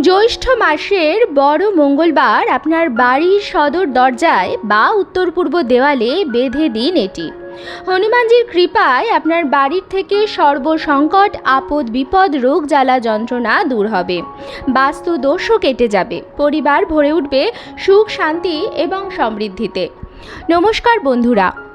জ্যৈষ্ঠ মাসের বড় মঙ্গলবার আপনার বাড়ির সদর দরজায় বা উত্তর পূর্ব দেওয়ালে বেঁধে দিন এটি। হনুমানজির কৃপায় আপনার বাড়ির থেকে সর্বসংকট, আপদ, বিপদ, রোগ, জ্বালা যন্ত্রণা দূর হবে। বাস্তু দোষও কেটে যাবে। পরিবার ভরে উঠবে সুখ, শান্তি এবং সমৃদ্ধিতে। নমস্কার বন্ধুরা।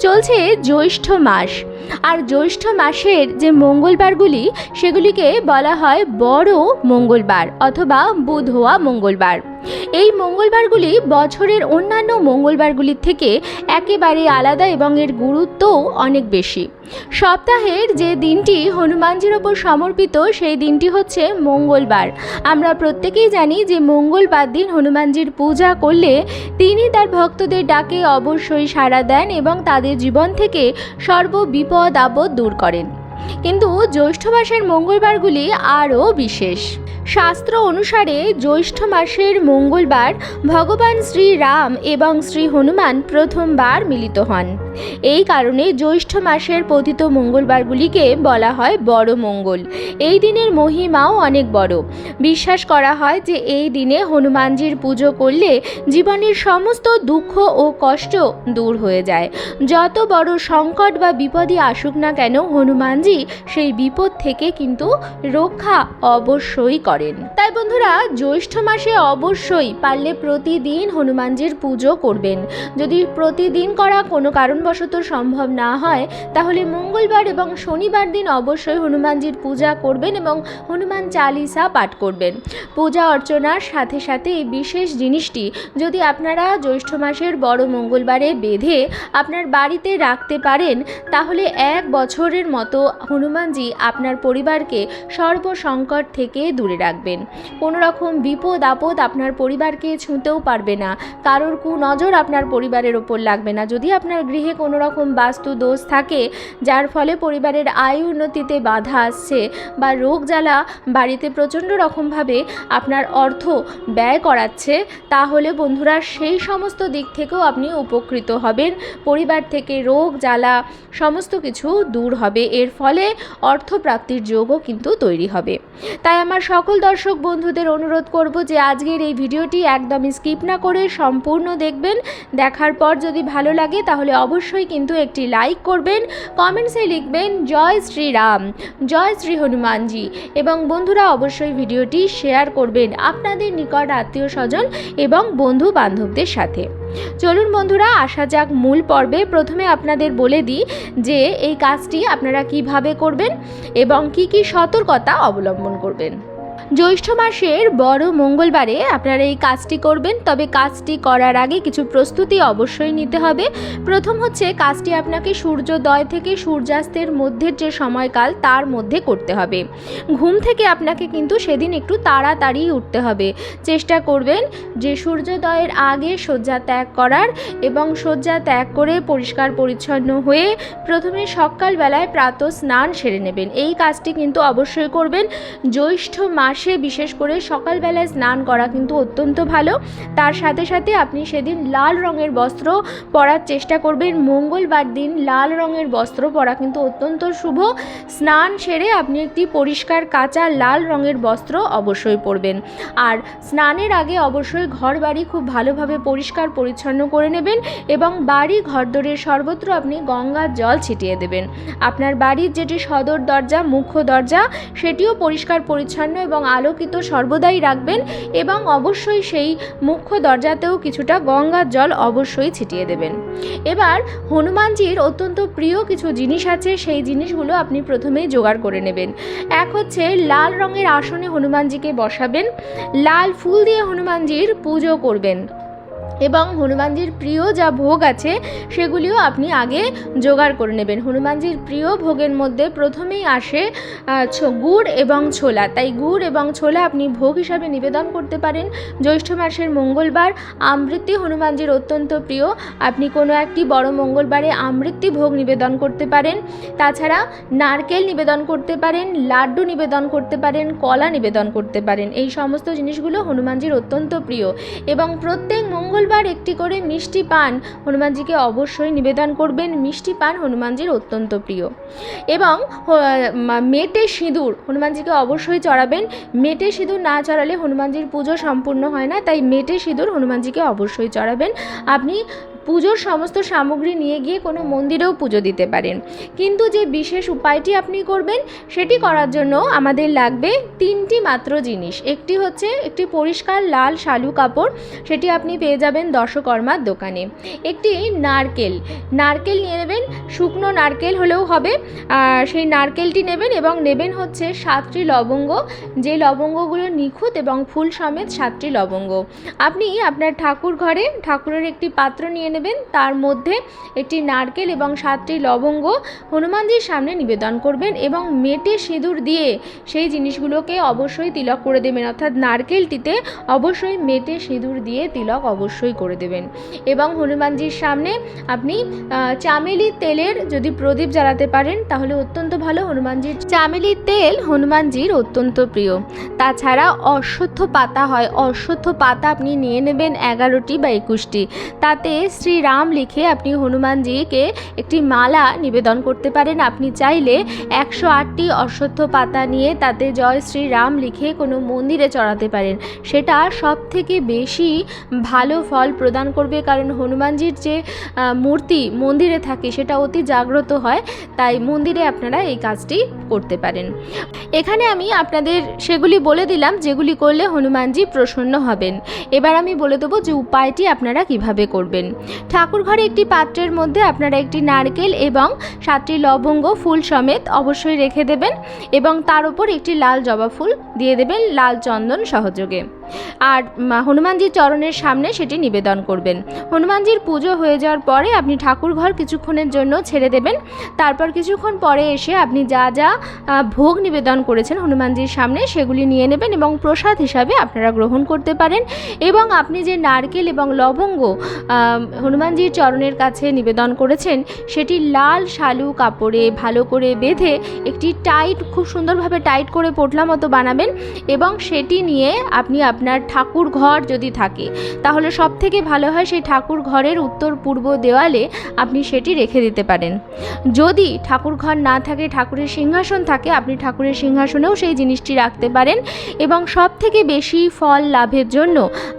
চলছে জ্যৈষ্ঠ মাস। আর জ্যৈষ্ঠ মাসের যে মঙ্গলবারগুলি, সেগুলিকে বলা হয় বড় মঙ্গলবার অথবা বুধোয়া মঙ্গলবার। এই মঙ্গলবারগুলি বছরের অন্যান্য মঙ্গলবারগুলির থেকে একেবারে আলাদা এবং এর গুরুত্বও অনেক বেশি। সপ্তাহের যে দিনটি হনুমানজির ওপর সমর্পিত, সেই দিনটি হচ্ছে মঙ্গলবার। আমরা প্রত্যেকেই জানি যে মঙ্গলবার দিন হনুমানজির পূজা করলে তিনি তার ভক্তদের ডাকে অবশ্যই সাড়া দেন এবং তাদের জীবন থেকে সর্ব বিপদ আপদ দূর করেন। কিন্তু জ্যৈষ্ঠ মাসের মঙ্গলবারগুলি আরও বিশেষ। শাস্ত্র অনুসারে জ্যৈষ্ঠ মাসের মঙ্গলবার ভগবান শ্রী রাম এবং শ্রী হনুমান প্রথমবার মিলিত হন। এই কারণে জ্যৈষ্ঠ মাসের পতিত মঙ্গলবারগুলিকে বলা হয় বড় মঙ্গল। এই দিনের মহিমাও অনেক বড়। বিশ্বাস করা হয় যে এই দিনে হনুমানজির পুজো করলে জীবনের সমস্ত দুঃখ ও কষ্ট দূর হয়ে যায়। যত বড় সংকট বা বিপদই আসুক না কেন হনুমানজি সেই বিপদ থেকে কিন্তু রক্ষা অবশ্যই করেন। তাই বন্ধুরা, জ্যৈষ্ঠ মাসে অবশ্যই পারলে প্রতিদিন হনুমানজির পুজো করবেন। যদি প্রতিদিন করা কোনো কারণবশত সম্ভব না হয়, তাহলে মঙ্গলবার এবং শনিবার দিন অবশ্যই হনুমানজির পূজা করবেন এবং হনুমান চালিসা পাঠ করবেন। পূজা অর্চনার সাথে সাথে এই বিশেষ জিনিসটি যদি আপনারা জ্যৈষ্ঠ মাসের বড় মঙ্গলবারে বেঁধে আপনার বাড়িতে রাখতে পারেন, তাহলে এক বছরের মতো হনুমানজি আপনার পরিবারকে সর্বসংকট থেকে দূরে রাখবেন। কোনো রকম বিপদ আপদ আপনার পরিবারকে ছুঁতেও পারবে না। কারোর কু নজর আপনার পরিবারের ওপর লাগবে না। যদি আপনার গৃহে কোনো রকম বাস্তু দোষ থাকে, যার ফলে পরিবারের আয় উন্নতিতে বাধা আসছে বা রোগ জ্বালা বাড়িতে প্রচণ্ড রকমভাবে আপনার অর্থ ব্যয় করাচ্ছে, তাহলে বন্ধুরা সেই সমস্ত দিক থেকেও আপনি উপকৃত হবেন। পরিবার থেকে রোগ, জ্বালা, সমস্ত কিছু দূর হবে। এর ফলে অর্থপ্রাপ্তির যোগও কিন্তু তৈরি হবে। তাই আমার সকল দর্শক বন্ধুদের অনুরোধ করব যে আজকের এই ভিডিওটি একদমই স্কিপ না করে সম্পূর্ণ দেখবেন। দেখার পর যদি ভালো লাগে তাহলে অবশ্যই কিন্তু একটি লাইক করবেন, কমেন্টসে লিখবেন, জয় শ্রীরাম, জয় শ্রী হনুমানজি। এবং বন্ধুরা অবশ্যই ভিডিওটি শেয়ার করবেন আপনাদের নিকট আত্মীয় স্বজন এবং বন্ধু বান্ধবদের সাথে। চলুন বন্ধুরা, আসা যাক মূল পর্বে। প্রথমে আপনাদের বলে দিই যে এই কাজটি আপনারা কীভাবে করবেন এবং কি কি সতর্কতা অবলম্বন করবেন। জ্যৈষ্ঠ মাসের বড় মঙ্গলবারে আপনারা এই কাজটি করবেন, তবে কাজটি করার আগে কিছু প্রস্তুতি অবশ্যই নিতে হবে। প্রথম হচ্ছে কাজটি আপনাকে সূর্যোদয় থেকে সূর্যাস্তের মধ্যের যে সময়কাল, তার মধ্যে করতে হবে। ঘুম থেকে আপনাকে কিন্তু সেদিন একটু তাড়াতাড়ি উঠতে হবে। চেষ্টা করবেন যে সূর্যোদয়ের আগে শয্যা ত্যাগ করার এবং শয্যা ত্যাগ করে পরিষ্কার পরিচ্ছন্ন হয়ে প্রথমে সকালবেলায় প্রাত স্নান সেরে নেবেন। এই কাজটি কিন্তু অবশ্যই করবেন। জ্যৈষ্ঠ মাসে বিশেষ করে সকালবেলায় স্নান করা কিন্তু অত্যন্ত ভালো। তার সাথে সাথে আপনি সেদিন লাল রঙের বস্ত্র পরার চেষ্টা করবেন। মঙ্গলবার দিন লাল রঙের বস্ত্র পরা কিন্তু অত্যন্ত শুভ। স্নান সেরে আপনি একটি পরিষ্কার কাঁচা লাল রঙের বস্ত্র অবশ্যই পরবেন। আর স্নানের আগে অবশ্যই ঘর বাড়ি খুব ভালোভাবে পরিষ্কার পরিচ্ছন্ন করে নেবেন এবং বাড়ি ঘরদোরের সর্বত্র আপনি গঙ্গার জল ছিটিয়ে দেবেন। আপনার বাড়ির যেটি সদর দরজা, মুখ্য দরজা, সেটিও পরিষ্কার পরিচ্ছন্ন এবং আলোকিত সর্বদাই রাখবেন এবং অবশ্যই সেই মুখ্য দরজাতেও কিছুটা গঙ্গার জল অবশ্যই ছিটিয়ে দেবেন। এবার হনুমানজির অত্যন্ত প্রিয় কিছু জিনিস আছে, সেই জিনিসগুলো আপনি প্রথমেই জোগাড় করে নেবেন। এক হচ্ছে লাল রঙের আসনে হনুমানজিকে বসাবেন। লাল ফুল দিয়ে হনুমানজির পুজো করবেন। এবং হনুমানজির প্রিয় যা ভোগ আছে, সেগুলিও আপনি আগে জোগাড় করে নেবেন। হনুমানজির প্রিয় ভোগের মধ্যে প্রথমেই আসে গুড় এবং ছোলা। তাই গুড় এবং ছোলা আপনি ভোগ হিসাবে নিবেদন করতে পারেন। জ্যৈষ্ঠ মাসের মঙ্গলবার আমৃত্যু হনুমানজির অত্যন্ত প্রিয়। আপনি কোনো একটি বড় মঙ্গলবারে আমৃত্যু ভোগ নিবেদন করতে পারেন। তাছাড়া নারকেল নিবেদন করতে পারেন, লাড্ডু নিবেদন করতে পারেন, কলা নিবেদন করতে পারেন। এই সমস্ত জিনিসগুলো হনুমানজির অত্যন্ত প্রিয়। এবং প্রত্যেক মঙ্গলবার মঙ্গলবার একটি করে মিষ্টি পান হনুমানজিকে অবশ্যই নিবেদন করবেন। মিষ্টি পান হনুমানজির অত্যন্ত প্রিয়। এবং মেটে সিঁদুর হনুমানজিকে অবশ্যই চড়াবেন। মেটে সিঁদুর না চড়ালে হনুমানজির পুজো সম্পূর্ণ হয় না, তাই মেটে সিঁদুর হনুমানজিকে অবশ্যই চড়াবেন। আপনি পুজোর সমস্ত সামগ্রী নিয়ে গিয়ে কোনো মন্দিরেও পুজো দিতে পারেন। কিন্তু যে বিশেষ উপায়টি আপনি করবেন, সেটি করার জন্য আমাদের লাগবে তিনটি মাত্র জিনিস। একটি হচ্ছে একটি পরিষ্কার লাল শালু কাপড়, সেটি আপনি পেয়ে যাবেন দশকর্মার দোকানে। একটি নারকেল নারকেল নিয়ে নেবেন, শুকনো নারকেল হলেও হবে। সেই নারকেলটি নেবেন এবং নেবেন হচ্ছে সাতটি লবঙ্গ, যে লবঙ্গগুলো নিখুঁত এবং ফুল সমেত সাতটি লবঙ্গ। আপনি আপনার ঠাকুর ঘরে ঠাকুরের একটি পাত্র নিয়ে নেবেন। তার মধ্যে একটি নারকেল এবং সাতটি লবঙ্গ হনুমানজির সামনে নিবেদন করবেন এবং মেটে সিঁদুর দিয়ে সেই জিনিসগুলোকে অবশ্যই তিলক করে দেবেন। অর্থাৎ নারকেলটিতে অবশ্যই মেটে সিঁদুর দিয়ে তিলক অবশ্যই করে দেবেন। এবং হনুমানজির সামনে আপনি চামেলি তেলের যদি প্রদীপ জ্বালাতে পারেন, তাহলে অত্যন্ত ভালো। হনুমানজির চামেলি তেল হনুমানজির অত্যন্ত প্রিয়। তাছাড়া অশ্বত্থ পাতা হয়। অশ্বত্থ পাতা আপনি নিয়ে নেবেন এগারোটি বা একুশটি। তাতে শ্রীরাম লিখে আপনি হনুমানজিকে একটি মালা নিবেদন করতে পারেন। আপনি চাইলে একশো আটটি অশ্বত্থ পাতা নিয়ে তাতে জয় শ্রীরাম লিখে কোনো মন্দিরে চড়াতে পারেন। সেটা সব থেকে বেশি ভালো ফল প্রদান করবে, কারণ হনুমানজির যে মূর্তি মন্দিরে থাকে সেটা অতি জাগ্রত হয়, তাই মন্দিরে আপনারা এই কাজটি করতে পারেন। এখানে আমি আপনাদের সেগুলি বলে দিলাম, যেগুলি করলে হনুমানজি প্রসন্ন হবেন। এবার আমি বলে দেবো যে উপায়টি আপনারা কীভাবে করবেন। ঠাকুর ঘরে একটি পাত্রের মধ্যে আপনারা একটি নারকেল এবং সাতটি লবঙ্গ, ফুল সমেত অবশ্যই রেখে দেবেন এবং তার উপর একটি লাল জবা ফুল দিয়ে দেবেন লাল চন্দন সহযোগে। আর হনুমানজির চরণের সামনে সেটি নিবেদন করবেন। হনুমানজির পুজো হয়ে যাওয়ার পরে আপনি ঠাকুর ঘর কিছুক্ষণের জন্য ছেড়ে দেবেন। তারপর কিছুক্ষণ পরে এসে আপনি যা যা ভোগ নিবেদন করেছেন হনুমানজির সামনে সেগুলি নিয়ে নেবেন এবং প্রসাদ হিসাবে আপনারা গ্রহণ করতে পারেন। এবং আপনি যে নারকেল এবং লবঙ্গ হনুমানজির চরণের কাছে নিবেদন করেছেন, সেটি লাল শালু কাপড়ে ভালো করে বেঁধে একটি টাইট, খুব সুন্দরভাবে টাইট করে পোটলা মতো বানাবেন এবং সেটি নিয়ে আপনি আপনার ঠাকুর ঘর যদি থাকে, তাহলে সব থেকে ভালো হয় সেই ঠাকুর ঘরের উত্তর পূর্ব দেওয়ালে আপনি সেটি রেখে দিতে পারেন। যদি ঠাকুর ঘর না থাকে, ঠাকুরের সিংহাসন থাকে, আপনি ঠাকুরের সিংহাসনেও সেই জিনিসটি রাখতে পারেন এবং সব থেকে বেশি ফল লাভের জন্য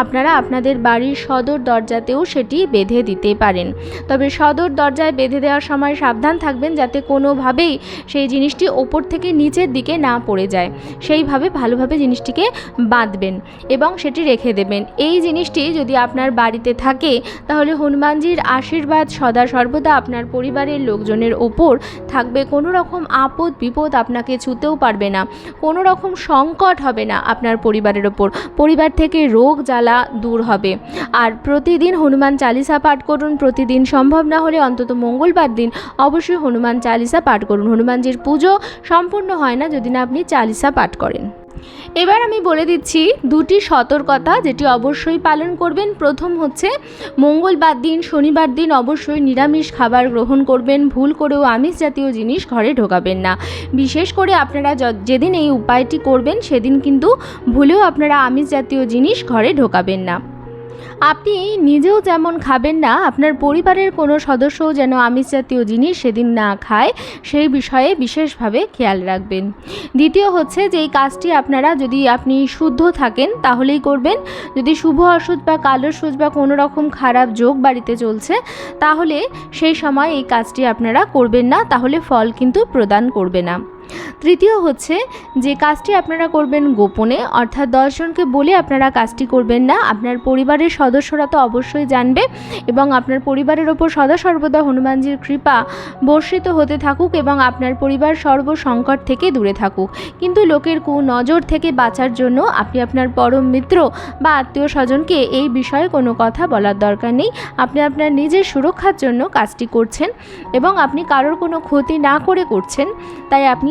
আপনারা আপনাদের বাড়ির সদর দরজাতেও সেটি বেঁধে দিতে পারেন। তবে সদর দরজায় বেঁধে দেওয়ার সময় সাবধান থাকবেন যাতে কোনোভাবেই সেই জিনিসটি ওপর থেকে নিচের দিকে না পড়ে যায়। সেইভাবে ভালোভাবে জিনিসটিকে বাঁধবেন এবং সেটি রেখে দেবেন। এই জিনিসটি যদি আপনার বাড়িতে থাকে, তাহলে হনুমানজির আশীর্বাদ সদা সর্বদা আপনার পরিবারের লোকজনের ওপর থাকবে। কোনো রকম আপদ বিপদ আপনাকে ছুতেও পারবে না। কোনো রকম সংকট হবে না আপনার পরিবারের ওপর। পরিবার থেকে রোগ, জ্বালা দূর হবে। আর প্রতিদিন হনুমান চালিসা পাঠ করুন। প্রতিদিন সম্ভব না হলে অন্তত মঙ্গলবার দিন অবশ্যই হনুমান চালিসা পাঠ করুন। হনুমানজির পুজো সম্পূর্ণ হয় না যদি না আপনি চালিসা পাঠ করেন। এবার আমি বলে দিচ্ছি দুটি সতর্কতা যেটি অবশ্যই পালন করবেন। প্রথম হচ্ছে মঙ্গলবার দিন, শনিবার দিন অবশ্যই নিরামিষ খাবার গ্রহণ করবেন। ভুল করেও আমিষ জাতীয় জিনিস ঘরে ঢোকাবেন না। বিশেষ করে আপনারা যেদিন এই উপায়টি করবেন, সেদিন কিন্তু ভুলেও আপনারা আমিষ জাতীয় জিনিস ঘরে ঢোকাবেন না। আপনি নিজেও যেমন খাবেন না, আপনার পরিবারের কোনো সদস্যও যেন আমিষ জাতীয় জিনিস সেদিন না খায়, সেই বিষয়ে বিশেষভাবে খেয়াল রাখবেন। দ্বিতীয় হচ্ছে যে, এই কাজটি আপনারা যদি আপনি শুদ্ধ থাকেন, তাহলেই করবেন। যদি শুভ অসুধ বা কালো সুদ বা কোনো রকম খারাপ যোগ বাড়িতে চলছে, তাহলে সেই সময় এই কাজটি আপনারা করবেন না, তাহলে ফল কিন্তু প্রদান করবে না। তৃতীয় হচ্ছে যে কাজটি আপনারা করবেন গোপনে, অর্থাৎ দশজনকে বলে আপনারা কাজটি করবেন না। আপনার পরিবারের সদস্যরা তো অবশ্যই জানবে এবং আপনার পরিবারের ওপর সদা সর্বদা হনুমানজির কৃপা বর্ষিত হতে থাকুক এবং আপনার পরিবার সর্বসংকট থেকে দূরে থাকুক। কিন্তু লোকের কু নজর থেকে বাঁচার জন্য আপনি আপনার পরম মিত্র বা আত্মীয় স্বজনকে এই বিষয়ে কোনো কথা বলার দরকার নেই। আপনি আপনার নিজের সুরক্ষার জন্য কাজটি করছেন এবং আপনি কারোর কোনো ক্ষতি না করে করছেন, তাই আপনি